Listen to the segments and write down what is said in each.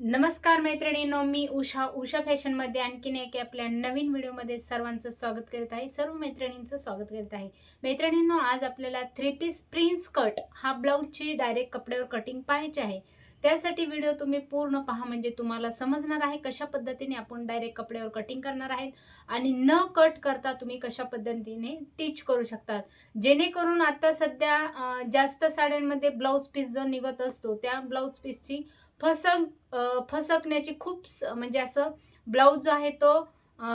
नमस्कार मैत्रिणींनो मी उषा उषा फॅशनमध्ये आणखीन एक आपल्या नवीन व्हिडिओमध्ये सर्वांचं स्वागत करत आहे सर्व मैत्रिणींचं स्वागत करत आहे. मैत्रिणींनो आज आपल्याला थ्री पीस प्रिन्स कट हा ब्लाऊजची डायरेक्ट कपड्यावर कटिंग पाहायची आहे. त्यासाठी व्हिडिओ तुम्ही पूर्ण पहा म्हणजे तुम्हाला समजणार आहे कशा पद्धतीने आपण डायरेक्ट कपड्यावर कटिंग करणार आहेत आणि न कट करता तुम्ही कशा पद्धतीने टीच करू शकतात. जेणेकरून आता सध्या जास्त साड्यांमध्ये ब्लाऊज पीस जो निघत असतो त्या ब्लाऊज पीसची फसक फसकण्याची खूप स- म्हणजे असं ब्लाऊज जो आहे तो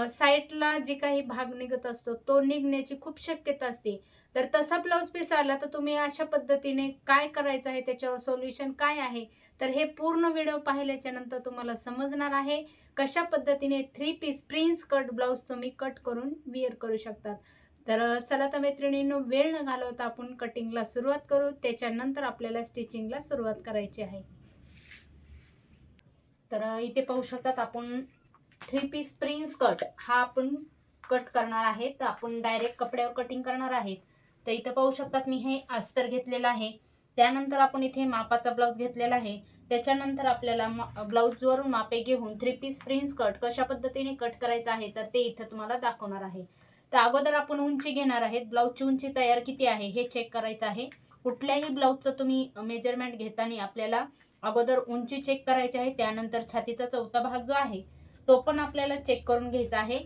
साईडला जे काही भाग निघत असतो तो निघण्याची खूप शक्यता असते. तर तसा ब्लाऊज पीस आला तर तुम्ही अशा पद्धतीने काय करायचं आहे त्याच्यावर सोल्युशन काय आहे? तर हे पूर्ण व्हिडिओ पाहिल्याच्या नंतर तुम्हाला समजणार आहे कशा पद्धतीने three piece prince cut blouse तुम्ही कट करून विअर करू शकतात. तर चला तर मैत्रिणींनो वेळ न घालवता आपण कटिंगला सुरुवात करू. त्याच्यानंतर आपल्याला स्टिचिंगला सुरुवात करायची आहे. तर इथे पाहू शकतात आपण थ्री पीस प्रिन्स कट हा आपण कट करणार आहे. तर आपण डायरेक्ट कपड्यावर कटिंग करणार आहेत तर इथं पाहू शकतात मी हे अस्तर घेतलेलं आहे. त्यानंतर आपण इथे मापाचा ब्लाऊज घेतलेला आहे. त्याच्यानंतर आपल्याला ब्लाऊजवरून मापे घेऊन थ्री पीस प्रिन्स कट कशा पद्धतीने कट करायचं आहे तर ते इथं तुम्हाला दाखवणार आहे. तर अगोदर आपण उंची घेणार आहेत. ब्लाऊजची उंची तयार किती आहे हे चेक करायचं आहे. कुठल्याही ब्लाऊजचं तुम्ही मेजरमेंट घेताना आपल्याला अगोदर उंची चेक करायची आहे त्यानंतर छातीचा चौथा भाग जो आहे तो पण आपल्याला चेक करून घ्यायचा आहे.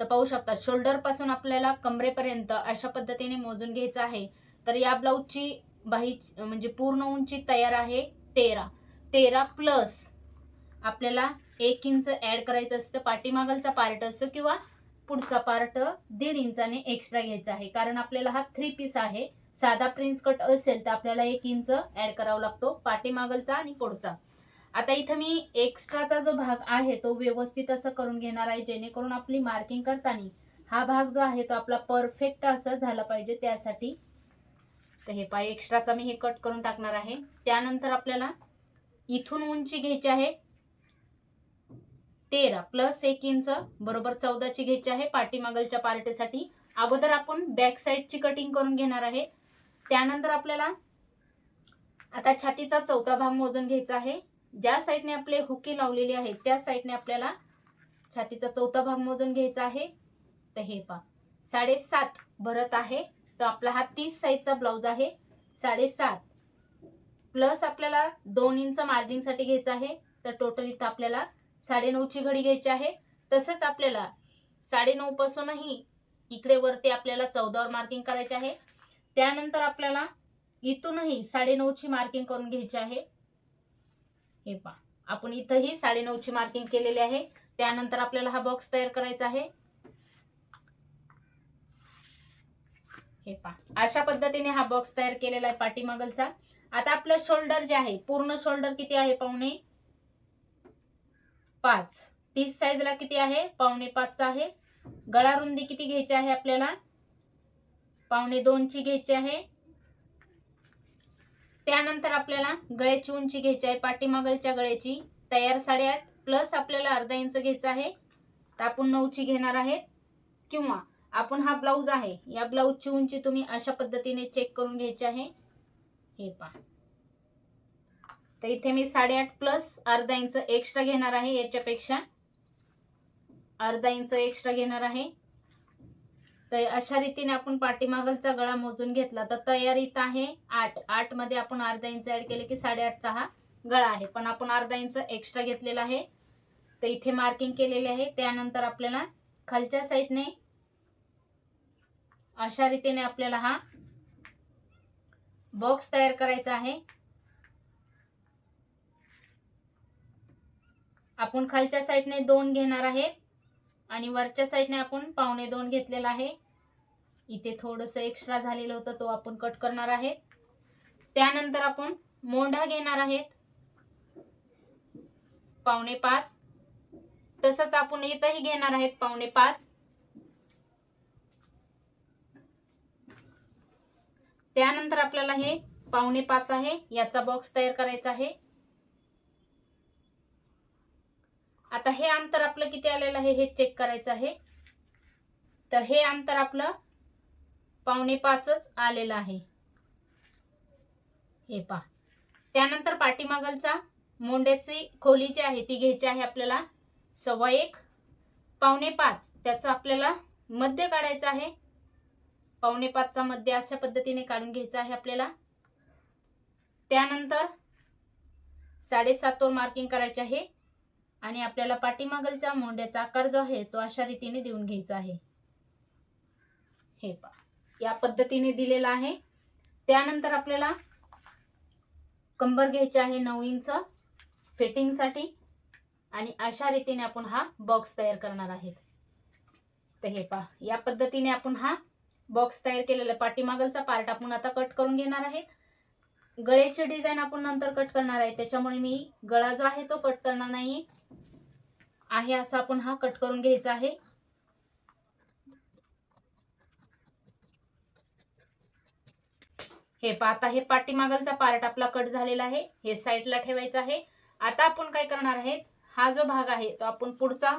तर पाहू शकता शोल्डरपासून आपल्याला कमरेपर्यंत अशा पद्धतीने मोजून घ्यायचं आहे. तर या ब्लाऊजची बाही म्हणजे पूर्ण उंची तयार आहे तेरा. तेरा प्लस आपल्याला एक इंच ऍड करायचं असतं पाठीमागलचा पार्ट असतो किंवा पुढचा पार्ट दीड इंचाने एक्स्ट्रा घ्यायचा आहे. कारण आपल्याला हा थ्री पीस आहे. साधा प्रिन्स कट असेल तर आपल्याला एक इंच ऍड करावा लागतो पाठीमागलचा आणि पुढचा. आता इथं मी एक्स्ट्राचा जो भाग आहे तो व्यवस्थित असं करून घेणार आहे जेणेकरून आपली मार्किंग करताना हा भाग जो आहे तो आपला परफेक्ट असा झाला पाहिजे त्यासाठी. तर हे पाय एक्स्ट्राचा मी हे कट करून टाकणार आहे. त्यानंतर आपल्याला इथून उंची घ्यायची आहे तेरा प्लस एक इंच बरोबर चौदाची घ्यायची आहे पाठीमागलच्या पार्टीसाठी. अगोदर आपण बॅक साईडची कटिंग करून घेणार आहे. त्यानंतर आपल्याला आता छातीचा चौथा भाग मोजून घ्यायचा आहे. ज्या साईडने आपले हुकी लावलेली आहे त्या साईडने आपल्याला छातीचा चौथा भाग मोजून घ्यायचा आहे. तर हे पा साडेसात भरत आहे. तर आपला हा तीस साईजचा ब्लाऊज आहे. साडेसात प्लस आपल्याला दोन इंच मार्जिंगसाठी घ्यायचं आहे. तर टोटल इथं आपल्याला साडेनऊची घडी घ्यायची आहे. तसंच आपल्याला साडेनऊ पासूनही इकडे वरती आपल्याला चौदावर मार्किंग करायचे आहे. त्यानंतर आपल्याला इथूनही साडेनऊची मार्किंग करून घ्यायची आहे. हे पहा आपण इथंही साडेनऊची मार्किंग केलेली आहे. त्यानंतर आपल्याला हा बॉक्स तयार करायचा आहे. हे पहा अशा पद्धतीने हा बॉक्स तयार केलेला आहे पाठीमागलचा. आता आपलं शोल्डर जे आहे पूर्ण शोल्डर किती आहे पावणे पाच. तीस साईजला किती आहे? पावणे पाचचा आहे. गळा रुंदी किती घ्यायची आहे आपल्याला? पावणे दोनची घ्यायची आहे. त्यानंतर आपल्याला गळ्याची उंची घ्यायची आहे पाठीमागलच्या गळ्याची तयार साडेआठ प्लस आपल्याला अर्धा इंच घ्यायचा आहे. तर आपण नऊची घेणार आहे किंवा आपण हा ब्लाऊज आहे या ब्लाऊजची उंची तुम्ही अशा पद्धतीने चेक करून घ्यायची आहे. हे पहा. तर इथे मी साडेआठ प्लस अर्धा इंच एक्स्ट्रा घेणार आहे याच्यापेक्षा. अर्धा इंच एक्स्ट्रा घेणार आहे. तर अशा रीतीने आपण पाठीमागलचा गळा मोजून घेतला. तर तयारीत आहे आठ. आठमध्ये आपण अर्धा इंच ऍड केले की साडेआठचा हा गळा आहे. पण आपण अर्धा इंच एक्स्ट्रा घेतलेला आहे. तर इथे मार्किंग केलेले आहे. त्यानंतर आपल्याला खालच्या साईडने अशा रीतीने आपल्याला हा बॉक्स तयार करायचा आहे. आपण खालच्या साईडने दोन घेणार आहे. आणि वरच्या साईडने आपण पावणे दोन घेतलेला आहे. इथे थोडंसं एक्स्ट्रा झालेलं होतं तो आपण कट करणार आहे. त्यानंतर आपण मोंढा घेणार आहेत. पावणे पाच. तसंच आपण इथंही घेणार आहेत पावणे पाच. त्यानंतर आपल्याला हे पावणे पाच आहे याचा बॉक्स तयार करायचा आहे. आता हे अंतर आपलं किती आलेलं आहे हे चेक करायचं आहे. तर हे अंतर आपलं पावणे पाचच आलेला आहे. हे पा त्यानंतर पाठीमागलचा मोंड्याची खोली जी आहे ती घ्यायची आहे आपल्याला सव्वा एक. पावणे पाच त्याचं आपल्याला मध्य काढायचं आहे. पावणे पाचचा मध्य अशा पद्धतीने काढून घ्यायचा आहे आपल्याला. त्यानंतर साडेसातवर मार्किंग करायचे आहे. आणि आपल्याला पाठीमागलचा मोंड्याचा आकार जो आहे तो अशा रीतीने देऊन घ्यायचा आहे. हे पा या पद्धतीने दिलेला आहे. त्यानंतर आपल्याला कंबर घ्यायची आहे नऊ इंच फिटिंगसाठी आणि अशा रीतीने आपण हा बॉक्स तयार करणार आहेत. तर हे पहा या पद्धतीने आपण हा बॉक्स तयार केलेला पाठीमागलचा पार्ट आपण आता कट करून घेणार आहे. गळ्याची डिझाईन आपण नंतर कट करणार आहे. त्याच्यामुळे मी गळा जो आहे तो कट करणार नाही आहे असा आपण हा कट करून घ्यायचा आहे. हे पाहता आता हे पाठीमागलचा पार्ट आपला कट झालेला आहे. हे साईडला ठेवायचं आहे. आता आपण काय करणार आहेत? हा जो भाग आहे तो आपण पुढचा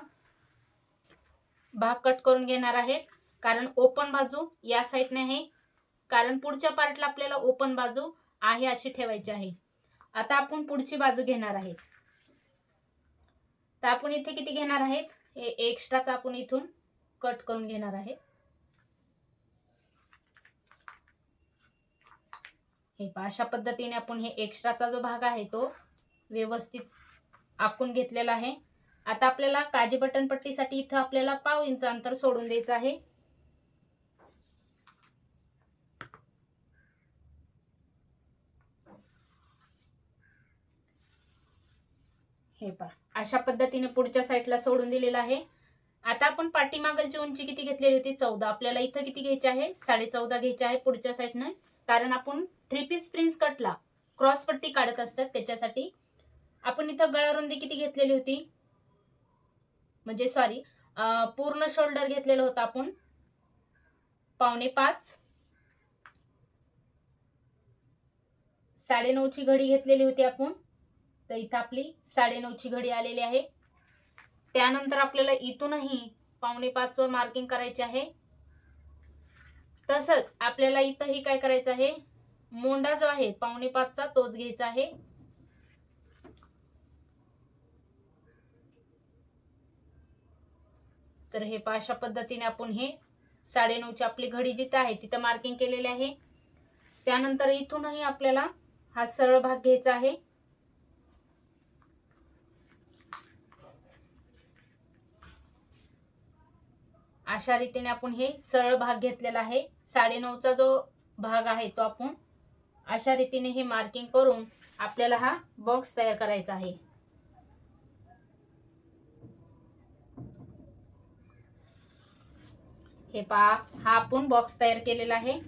भाग कट करून घेणार आहेत. कारण ओपन बाजू या साईडने आहे. कारण पुढच्या पार्टला आपल्याला ओपन बाजू आहे अशी ठेवायची आहे. आता आपण पुढची बाजू घेणार आहेत. तर आपण इथे किती घेणार आहेत? हे एक्स्ट्राचा आपण इथून कट करून घेणार आहेत. हे पहा अशा पद्धतीने आपण हे एक्स्ट्राचा जो भाग आहे तो व्यवस्थित आखून घेतलेला आहे. आता आपल्याला काजी बटन पट्टीसाठी इथं आपल्याला पाव इंच अंतर सोडून द्यायचं आहे. हे पहा अशा पद्धतीने पुढच्या साईडला सोडून दिलेलं आहे. आता आपण पाठीमागलची उंची किती घेतलेली होती? चौदा. आपल्याला इथं किती घ्यायची आहे? साडे चौदा घ्यायची आहे पुढच्या साईडनं. कारण आपण थ्री पीस प्रिन्स कटला क्रॉस पट्टी काढत असतात त्याच्यासाठी. आपण इथं गळारुंदी किती घेतलेली होती? म्हणजे सॉरी पूर्ण शोल्डर घेतलेलं होतं आपण. पावणे पाच. साडेनऊची घडी घेतलेली होती आपण. तर इथं आपली साडेनऊची घडी आलेली आहे. त्यानंतर आपल्याला इथूनही पावणे पाचवर मार्किंग करायची आहे. तसंच आपल्याला इथंही काय करायचं आहे? मोंडा जो आहे पावणे पाचचा तोच घ्यायचा आहे. तर हे पाशा अशा पद्धतीने आपण हे साडेनऊची आपली घडी जिथं आहे तिथं मार्किंग केलेले आहे. त्यानंतर इथूनही आपल्याला हा सरळ भाग घ्यायचा आहे. अशा रीतीने आपण हे सरळ भाग घेतलेला आहे. साडेनऊचा जो भाग आहे तो आपण अशा रीतीने हे मार्किंग करून आपल्याला हा बॉक्स तयार करायचा आहे. हे पहा हा आपण बॉक्स तयार केलेला आहे.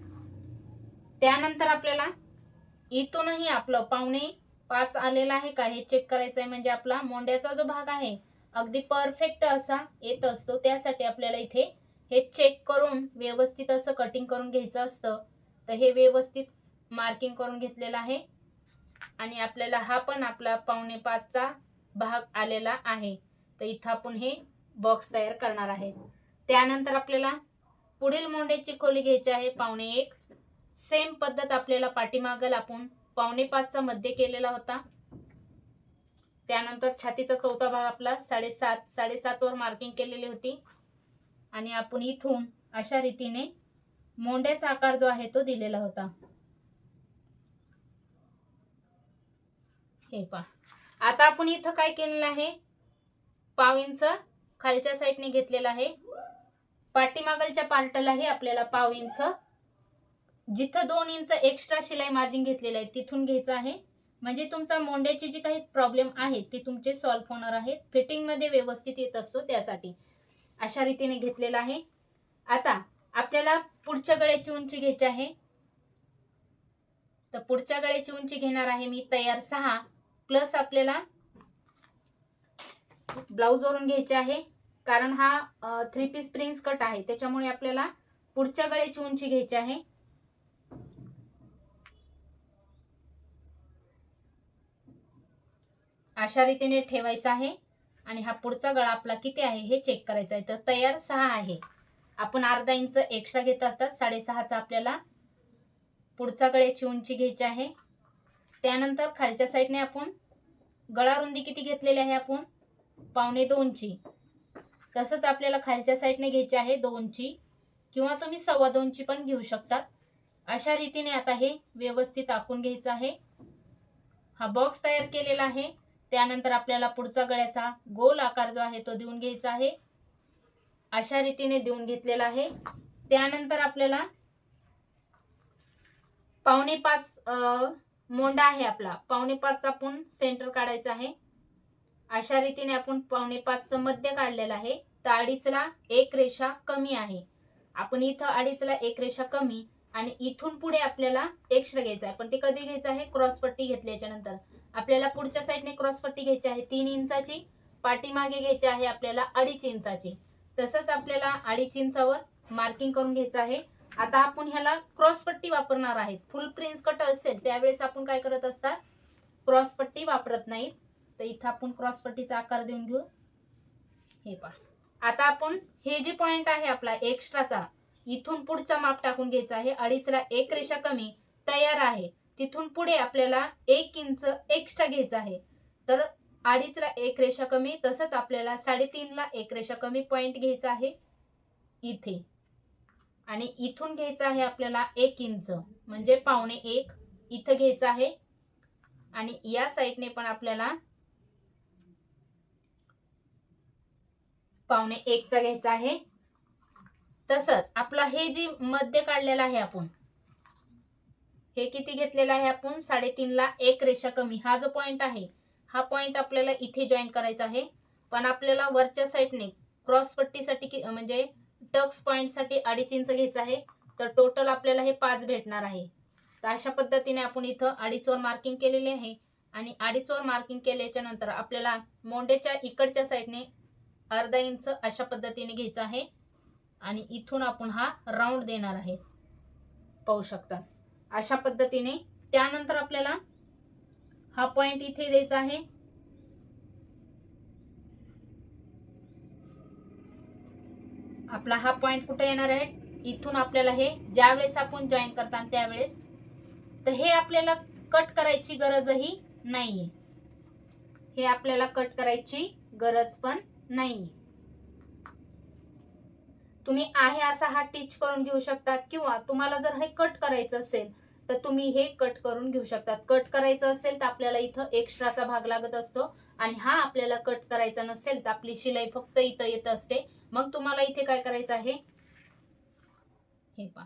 त्यानंतर आपल्याला इथूनही आपलं पावणे पाच आलेला आहे का हे चेक करायचं आहे म्हणजे आपला मोंड्याचा जो भाग आहे अगदी परफेक्ट असा येत असतो. त्यासाठी आपल्याला इथे हे चेक करून व्यवस्थित असं कटिंग करून घ्यायचं असतं. तर हे व्यवस्थित मार्किंग करून घेतलेलं आहे. आणि आपल्याला हा पण आपला पावणे पाचचा भाग आलेला आहे. तर इथं आपण हे बॉक्स तयार करणार आहे. त्यानंतर आपल्याला पुढील मोंड्याची खोली घ्यायची आहे पावणे एक. सेम पद्धत आपल्याला पाठीमागल आपण पावणे पाचचा मध्ये केलेला होता. त्यानंतर छातीचा चौथा भाग आपला साडेसात साडेसातवर मार्किंग केलेली होती. आणि आपण इथून अशा रीतीने मोंड्याचा आकार जो आहे तो दिलेला होता. हे पहा. आता आपण इथं काय केलेलं आहे? पाव इंच खालच्या साईडने घेतलेलं आहे. पाठीमागलच्या पार्टलाही आपल्याला पाव इंच जिथं दोन इंच एक्स्ट्रा शिलाई मार्जिन घेतलेलं आहे तिथून घ्यायचं आहे. म्हणजे तुमचा मोंड्याची जी काही प्रॉब्लेम आहेत ते तुमचे सॉल्व्ह होणार आहेत फिटिंगमध्ये व्यवस्थित येत असतो त्यासाठी. अशा रीतीने घेतलेला आहे. आता आपल्याला पुढच्या गळ्याची उंची घ्यायची आहे. तर पुढच्या गळ्याची उंची घेणार आहे मी तयार सहा. प्लस आपल्याला ब्लाऊज वरून घ्यायचे आहे. कारण हा थ्री पीस प्रिन्स कट आहे. त्याच्यामुळे आपल्याला पुढच्या गळ्याची उंची घ्यायची आहे. अशा रीतीने ठेवायचा आहे. आणि हा पुढचा गळा आपला किती आहे हे चेक करायचा आहे. तर तयार सहा आहे. आपण अर्धा इंच एक्स्ट्रा घेत असतात. साडेसहाचा आपल्याला पुढचा गळ्याची उंची घ्यायची आहे. त्यानंतर खालच्या साईडने आपण गळा रुंदी किती घेतलेली आहे आपण? पावणे दोनची तसंच आपल्याला खालच्या साईडने घ्यायची आहे दोनची किंवा तुम्ही सव्वा दोनची पण घेऊ शकतात. अशा रीतीने आता हे व्यवस्थित आखून घ्यायचं आहे. हा बॉक्स तयार केलेला आहे. त्यानंतर आपल्याला पुढचा गळ्याचा गोल आकार जो आहे तो देऊन घ्यायचा आहे. अशा रीतीने देऊन घेतलेला आहे. त्यानंतर आपल्याला पावणे पाच मोंडा आहे आपला. पावणे पाचचा आपण सेंटर काढायचा आहे. अशा रीतीने आपण पावणे पाचचं मध्य काढलेलं आहे. तर अडीचला एक रेषा कमी आहे. आपण इथं अडीचला एक रेषा कमी आणि इथून पुढे आपल्याला एक्स्ट्रा घ्यायचं आहे. पण ते कधी घ्यायचं आहे? क्रॉस पट्टी घेतल्याच्या नंतर. आपल्याला पुढच्या साईडने क्रॉस पट्टी घ्यायची आहे तीन इंचाची. पाठीमागे घ्यायची आहे आपल्याला अडीच इंचाची. तसंच आपल्याला अडीच इंचावर मार्किंग करून घ्यायचं आहे. आता आपण ह्याला क्रॉस पट्टी वापरणार आहेत. फुल प्रिन्स कट असेल त्यावेळेस आपण काय करत असतात? क्रॉस पट्टी वापरत नाहीत. तर इथं आपण क्रॉस पट्टीचा आकार देऊन घेऊ. हे पहा. आता आपण हे जे पॉइंट आहे आपला एक्स्ट्राचा इथून पुढचा माप टाकून घ्यायचा आहे. अडीचला एक रेषा कमी तयार आहे. तिथून पुढे आपल्याला एक इंच एक्स्ट्रा घ्यायचं आहे. तर अडीचला एक रेषा कमी तसंच आपल्याला साडेतीनला एक रेषा कमी पॉईंट घ्यायचा आहे इथे. आणि इथून घ्यायचं आहे आपल्याला एक इंच म्हणजे पावणे एक इथं घ्यायचं आहे. आणि या साईडने पण आपल्याला पावणे एकचा घ्यायचा आहे. तसंच आपला हे जे मध्य काढलेलं आहे आपण हे किती घेतलेलं आहे आपण? साडेतीनला एक रेषा कमी. हा जो पॉईंट आहे हा पॉईंट आपल्याला इथे जॉईन करायचा आहे. पण आपल्याला वरच्या साईडने क्रॉस पट्टीसाठी म्हणजे टक्स पॉईंटसाठी अडीच इंच घ्यायचं आहे. तर टोटल आपल्याला हे पाच भेटणार आहे. तर अशा पद्धतीने आपण इथं अडीचवर मार्किंग केलेले आहे. आणि अडीचवर मार्किंग केल्याच्यानंतर आपल्याला मोंडेच्या इकडच्या साईडने अर्धा इंच अशा पद्धतीने घ्यायचं आहे. आणि इथून आपण हा राऊंड देणार आहे. पाहू शकता. अशा पद्धतीने. त्यानंतर आपल्याला हा पॉइंट इथे द्यायचा आहे. आपला हा पॉइंट कुठे येणार आहे? इथून आपल्याला हे ज्यावेळेस आपण जॉईन करता त्यावेळेस. तर हे आपल्याला कट करायची गरजही नाहीये. हे आपल्याला कट करायची गरज पण नाहीये. तुम्ही आहे असा हा टीच करून घेऊ शकतात किंवा तुम्हाला जर हे कट करायचं असेल तर तुम्ही हे कट करून घेऊ शकतात. कट करायचं असेल तर आपल्याला इथं एक्स्ट्राचा भाग लागत असतो. आणि हा आपल्याला कट करायचा नसेल तर आपली शिलाई फक्त इथं येत असते. मग तुम्हाला इथे काय करायचं आहे? हे पहा.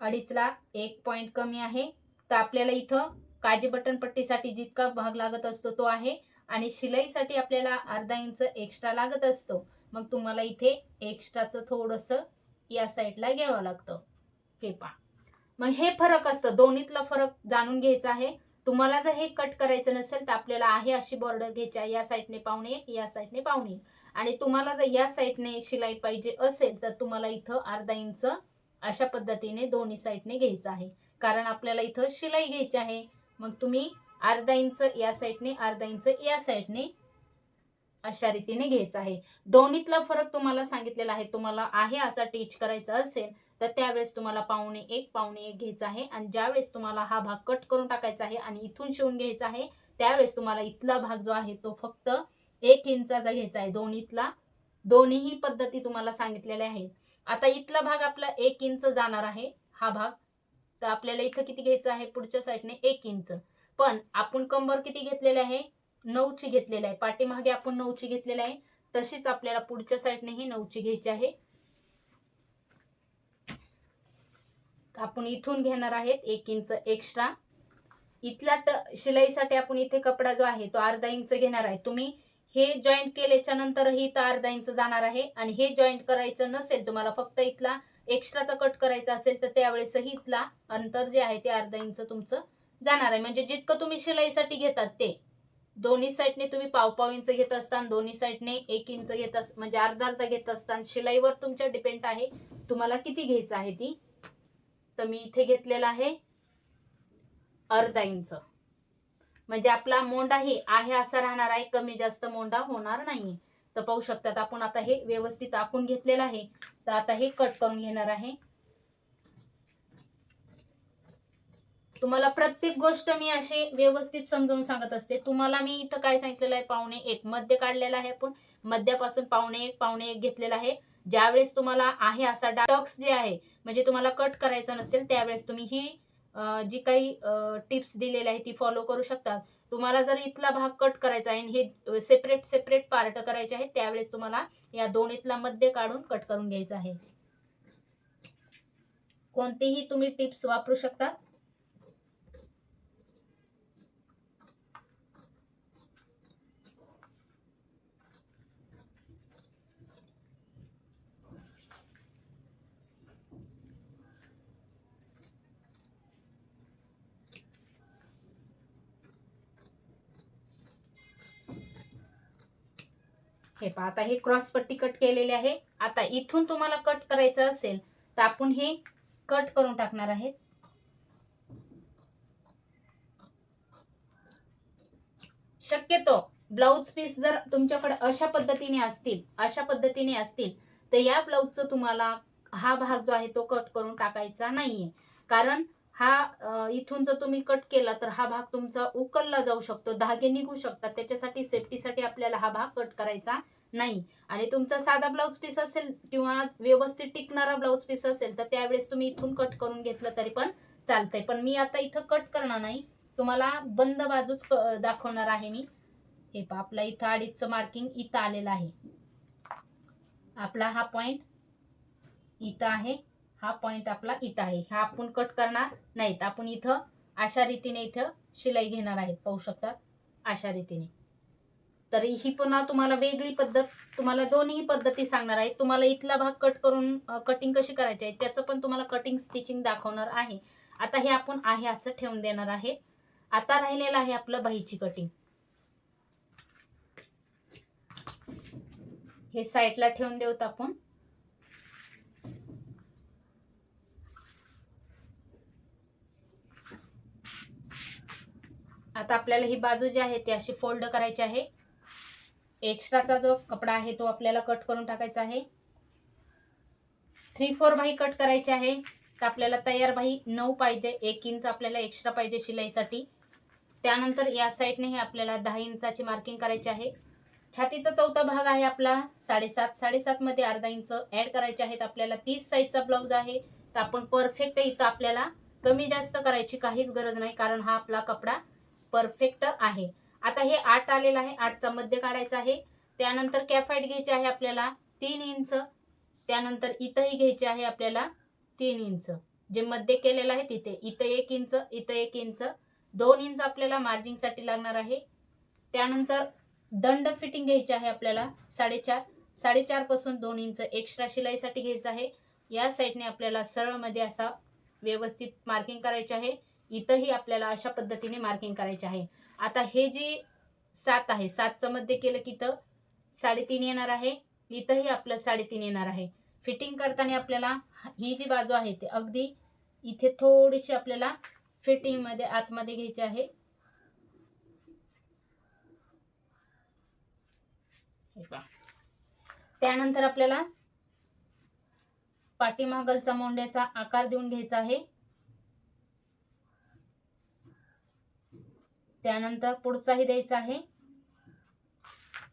अडीचला एक पॉइंट कमी आहे. तर आपल्याला इथं काजी बटन पट्टीसाठी जितका भाग लागत असतो तो आहे. आणि शिलाईसाठी आपल्याला अर्धा इंच एक्स्ट्रा लागत असतो. मग तुम्हाला इथे एक्स्ट्राचं थोडंसं या साईडला घ्यावं लागतं. हे पहा. मग हे फरक असतं. दोन्हीतला फरक जाणून घ्यायचा आहे. तुम्हाला जर हे कट करायचं नसेल तर आपल्याला आहे अशी बॉर्डर घ्यायची आहे. या साईडने पाहुणे एक या साईडने पाहुणे आणि तुम्हाला जर या साईडने शिलाई पाहिजे असेल तर तुम्हाला इथं अर्धा इंच अशा पद्धतीने दोन्ही साईडने घ्यायचं आहे. कारण आपल्याला इथं शिलाई घ्यायची आहे. मग तुम्ही अर्धा इंच या साईडने अर्धा इंच या साईडने अशा रीतीने घ्यायचं आहे. दोन्हीतला फरक तुम्हाला सांगितलेला आहे. तुम्हाला आहे असा टीच करायचा असेल तर त्यावेळेस तुम्हाला पावणे एक पावणे एक घ्यायचा आहे. आणि ज्यावेळेस तुम्हाला हा भाग कट करून टाकायचा आहे आणि इथून शिवून घ्यायचा आहे त्यावेळेस तुम्हाला इथला भाग जो आहे तो फक्त एक इंचाचा घ्यायचा आहे. दोन्हीतला दोन्हीही पद्धती तुम्हाला सांगितलेल्या आहेत. आता इथला भाग आपला एक इंच जाणार आहे हा भाग. तर आपल्याला इथं किती घ्यायचं आहे? पुढच्या साईडने एक इंच. पण आपण कंबर किती घेतलेला आहे? नऊची घेतलेली आहे. पाठीमागे आपण नऊची घेतलेली आहे. तशीच आपल्याला पुढच्या साईडनेही नऊची घ्यायची आहे. आपण इथून घेणार आहेत एक इंच एक्स्ट्रा इथल्या ट शिलाईसाठी आपण इथे कपडा जो आहे तो अर्धा इंच घेणार आहे. तुम्ही हे जॉईंट केल्याच्या नंतरही इथं अर्धा इंच जाणार आहे. आणि हे जॉईंट करायचं नसेल तुम्हाला फक्त इथला एक्स्ट्राचा कट करायचा असेल तर त्यावेळेसही इथला अंतर जे आहे ते अर्धा इंच तुमचं जाणार आहे. म्हणजे जितकं तुम्ही शिलाईसाठी घेतात ते. दोन्ही साईडने तुम्ही पाव पाव इंच घेत असताना दोन्ही साईडने एक इंच घेत अस म्हणजे अर्धा अर्धा घेत असताना शिलाईवर तुमच्या डिपेंड आहे तुम्हाला किती घ्यायचं आहे ती. तर मी इथे घेतलेलं आहे अर्धा इंच म्हणजे आपला मोंडाही आहे असा राहणार आहे कमी जास्त मोंडा होणार नाही तर पाहू शकतात आपण आता हे व्यवस्थित आखून घेतलेलं आहे. तर आता हे कट करून घेणार आहे. तुम्हाला प्रत्येक गोष्ट मी अशी व्यवस्थित समजावून सांगत असते. तुम्हाला मी इथं काय सांगितलेलं आहे? पावणे एक मध्य काढलेला आहे आपण. मध्यापासून पावणे एक पावणे एक घेतलेला आहे. ज्यावेळेस तुम्हाला आहे असा टक्स जे आहे म्हणजे तुम्हाला कट करायचं नसेल त्यावेळेस तुम्ही ही जी काही टिप्स दिलेली आहे ती फॉलो करू शकतात. तुम्हाला जर इथला भाग कट करायचा आहे आणि हे सेपरेट सेपरेट पार्ट करायचे आहेत त्यावेळेस तुम्हाला या दोन्हीतला मध्य काढून कट करून घ्यायचा आहे. कोणतीही तुम्ही टिप्स वापरू शकता. हे पहा आता हे क्रॉस पट्टी कट केलेली आहे. आता इथून तुम्हाला कट करायचं असेल तर आपण हे कट करून टाकणार आहेत शक्यतो ब्लाऊज पीस जर तुमच्याकडे अशा पद्धतीने असतील अशा पद्धतीने असतील तर या ब्लाऊजचं तुम्हाला हा भाग जो आहे तो कट करून टाकायचा नाहीये. कारण हा इथून जर तुम्ही कट केला तर हा भाग तुमचा उकलला जाऊ शकतो. धागे निघू शकतात. त्याच्यासाठी सेफ्टीसाठी आपल्याला हा भाग कट करायचा नाही. आणि तुमचा साधा ब्लाऊज पीस असेल किंवा व्यवस्थित टिकणारा ब्लाऊज पीस असेल तर त्यावेळेस तुम्ही इथून कट करून घेतलं तरी पण चालतंय. पण मी आता इथं कट करणार नाही. तुम्हाला बंद बाजूच दाखवणार आहे मी. हे पा आपला इथं अडीचचं मार्किंग इथं आलेलं आहे. आपला हा पॉइंट इथं आहे. हा पॉइंट आपला इथं आहे. हा आपण कट करणार नाहीत. आपण इथं अशा रीतीने इथं शिलाई घेणार आहेत पाहू शकतात? अशा रीतीने. तर ही पुन्हा तुम्हाला वेगळी पद्धत तुम्हाला दोन्ही पद्धती सांगणार आहे. तुम्हाला इथला भाग कट करून कटिंग कशी करायची आहे त्याचं पण तुम्हाला कटिंग स्टिचिंग दाखवणार आहे. आता हे आपण आहे असं ठेवून देणार आहे. आता राहिलेलं आहे आपलं बाहीची कटिंग हे साईडला ठेवून देऊत आपण. आता आपल्याला ही बाजू जी आहे ती अशी फोल्ड करायची आहे. एक्स्ट्राचा जो कपडा आहे तो आपल्याला कट करून टाकायचा आहे. थ्री फोर बाही कट करायची आहे. तर आपल्याला तयार बाही नऊ पाहिजे एक इंच आपल्याला एक्स्ट्रा पाहिजे शिलाईसाठी. त्यानंतर या साईडने हे आपल्याला दहा इंचाची मार्किंग करायची आहे. छातीचा चौथा भाग आहे आपला साडेसात साडेसात मध्ये अर्धा इंच ऍड करायचे आहेत. आपल्याला तीस साईजचा ब्लाऊज आहे. तर आपण परफेक्ट इथं आपल्याला कमी जास्त करायची काहीच गरज नाही कारण हा आपला कपडा परफेक्ट आहे. आता हे आठ आलेलं आहे आठचा मध्य काढायचा आहे. त्यानंतर कॅफाईट घ्यायची आहे आपल्याला तीन इंच. त्यानंतर इथंही घ्यायचे आहे आपल्याला तीन इंच. जे मध्य केलेलं आहे तिथे इथं एक इंच इथं एक इंच. दोन इंच आपल्याला मार्जिंगसाठी लागणार आहे. त्यानंतर दंड फिटिंग घ्यायची आहे आपल्याला साडेचार. साडेचारपासून दोन इंच एक्स्ट्रा शिलाईसाठी घ्यायचं आहे. या साईडने आपल्याला सरळमध्ये असा व्यवस्थित मार्किंग करायचे आहे. इथंही आपल्याला अशा पद्धतीने मार्किंग करायचे आहे. आता हे जे सात आहे सातचं मध्ये केलं की इथं साडेतीन येणार आहे. इथंही आपलं साडेतीन येणार आहे. फिटिंग करताना आपल्याला ही जी बाजू आहे ते अगदी इथे थोडीशी आपल्याला फिटिंगमध्ये आतमध्ये घ्यायची आहे. त्यानंतर आपल्याला पाठीमागलचा मोंड्याचा आकार देऊन घ्यायचा आहे. त्यानंतर पुढचाही द्यायचा आहे.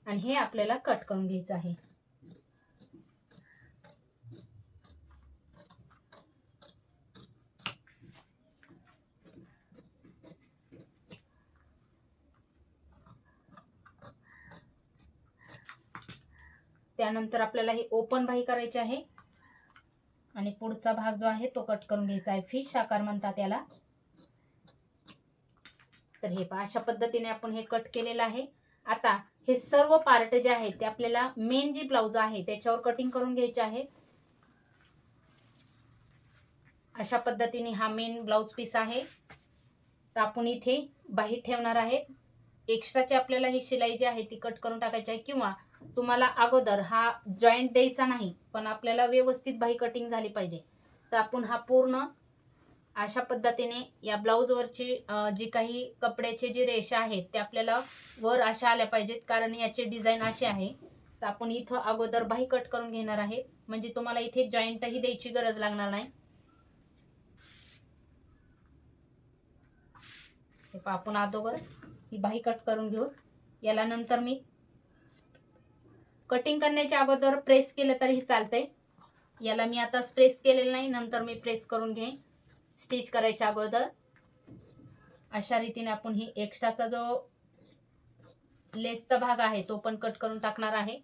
आणि हे आपल्याला कट करून घ्यायचं आहे. त्यानंतर आपल्याला हे ओपन भाई करायची आहे. आणि पुढचा भाग जो आहे तो कट करून घ्यायचा आहे. फिश आकार म्हणतात त्याला तर हे पहा अशा पद्धतीने आपण हे कट केलेलं आहे. आता हे सर्व पार्ट जे आहेत ते आपल्याला मेन जी ब्लाऊज आहे त्याच्यावर कटिंग करून घ्यायचे आहे. अशा पद्धतीने हा मेन ब्लाऊज पीस आहे. तर आपण इथे बाही ठेवणार आहे. एक्स्ट्राची आपल्याला ही शिलाई जी आहे ती कट करून टाकायची आहे. किंवा तुम्हाला अगोदर हा जॉईंट द्यायचा नाही पण आपल्याला व्यवस्थित बाही कटिंग झाली पाहिजे. तर आपण हा पूर्ण अशा पद्धतीने या ब्लाऊजवरची जी काही कपड्याचे जे रेषा आहेत ते आपल्याला वर अशा आल्या पाहिजेत. कारण याचे डिझाईन असे आहे तर आपण इथं अगोदर बाही कट करून घेणार आहे. म्हणजे तुम्हाला इथे जॉईंटही द्यायची गरज लागणार नाही. आपण अगोदर ही बाही कट करून घेऊ. याला नंतर मी कटिंग करण्याच्या अगोदर प्रेस केलं तरीही चालतंय. याला मी आता प्रेस केलेलं नाही नंतर मी प्रेस करून घेईन. स्टिच करायच्या अगोदर अशा रीतीने आपण ही एक्स्ट्राचा जो लेसचा भाग आहे तो पण कट करून टाकणार आहे.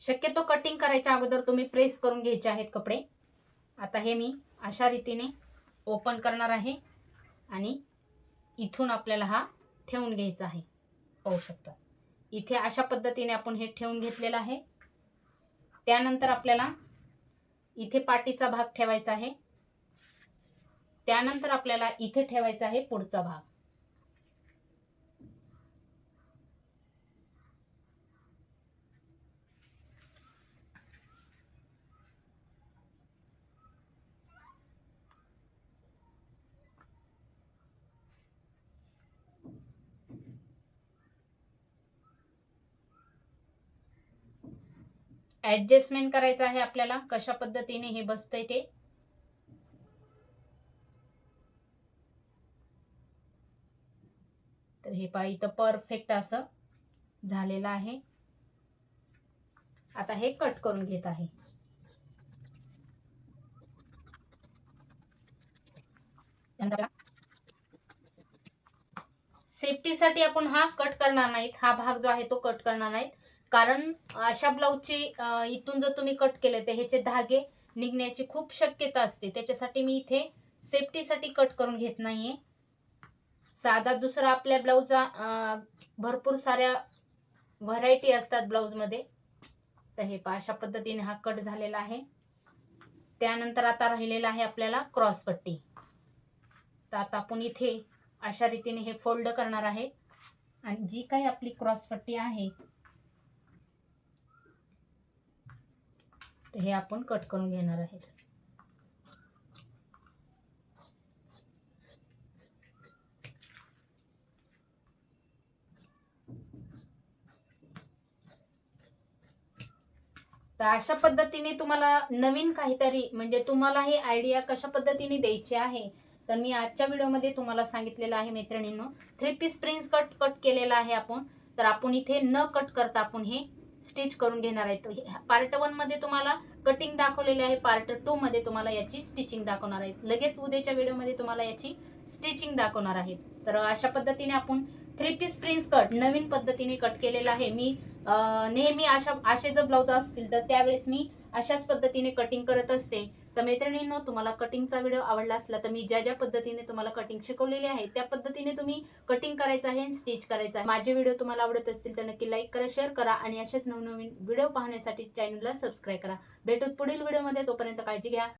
शक्यतो कटिंग करायच्या अगोदर तुम्ही प्रेस करून घ्यायचे आहेत कपडे. आता हे मी अशा रीतीने ओपन करणार आहे आणि इथून आपल्याला हा ठेवून घ्यायचा आहे. पाहू शकता. इथे अशा पद्धतीने आपण हे ठेवून घेतलेलं आहे. त्यानंतर आपल्याला इथे पाटीचा भाग ठेवायचा आहे. त्यानंतर आपल्याला इथे ठेवायचा आहे पुढचा भाग. ॲडजस्टमेंट करायचं आहे आपल्याला? कशा पद्धतीने हे बसतंय ते? तर हे पहा इथं परफेक्ट असं झालेलं आहे. आता हे कट करून घेत आहे. सेफ्टीसाठी आपण हा कट करणार नाहीत. हा भाग जो आहे तो कट करणार नाहीत. कारण अशा ब्लाऊजची इथून जर तुम्ही कट केले तर ह्याचे धागे निघण्याची खूप शक्यता असते. त्याच्यासाठी मी इथे सेफ्टीसाठी कट करून घेत नाहीये. साधा दुसरा आपल्या ब्लाऊजचा भरपूर साऱ्या व्हरायटी असतात ब्लाऊजमध्ये. तर हे पहा अशा पद्धतीने हा कट झालेला आहे. त्यानंतर आता राहिलेला आहे आपल्याला क्रॉस पट्टी. तर आता आपण इथे अशा रीतीने हे फोल्ड करणार आहे. आणि जी काही आपली क्रॉस पट्टी आहे तर हे आपण कट करून घेणार आहेत. तर अशा पद्धतीने तुम्हाला नवीन काहीतरी म्हणजे तुम्हाला हे आयडिया कशा पद्धतीने द्यायची आहे तर मी आजच्या व्हिडिओमध्ये तुम्हाला सांगितलेलं आहे मैत्रिणींनो. Three piece prince cut cut केलेला आहे आपण. तर आपण इथे न कट करता आपण हे स्टिच करून घेणार आहेत पार्ट वनमध्ये तुम्हाला कटिंग दाखवलेले आहे. पार्ट टू मध्ये तुम्हाला याची स्टिचिंग दाखवणार आहे. लगेच उद्याच्या व्हिडिओमध्ये तुम्हाला याची स्टिचिंग दाखवणार आहे. तर अशा पद्धतीने आपण थ्री पीस प्रिन्स कट नवीन पद्धतीने कट केलेला आहे. मी नेहमी अशा असे जर ब्लाउज असतील तर त्यावेळेस मी अशाच पद्धतीने कटिंग करत असते. तर मैत्रिणींनो तुम्हाला कटिंगचा व्हिडिओ आवडला असला तर मी ज्या ज्या पद्धतीने तुम्हाला कटिंग शिकवलेली आहे त्या पद्धतीने तुम्ही कटिंग करायचं आहे स्टिच करायचं आहे. माझे व्हिडिओ तुम्हाला आवडत असतील तर नक्की लाईक करा शेअर करा आणि असेच नवनवीन व्हिडिओ पाहण्यासाठी चॅनलला सबस्क्राईब करा. भेटूत पुढील व्हिडिओमध्ये तोपर्यंत काळजी घ्या.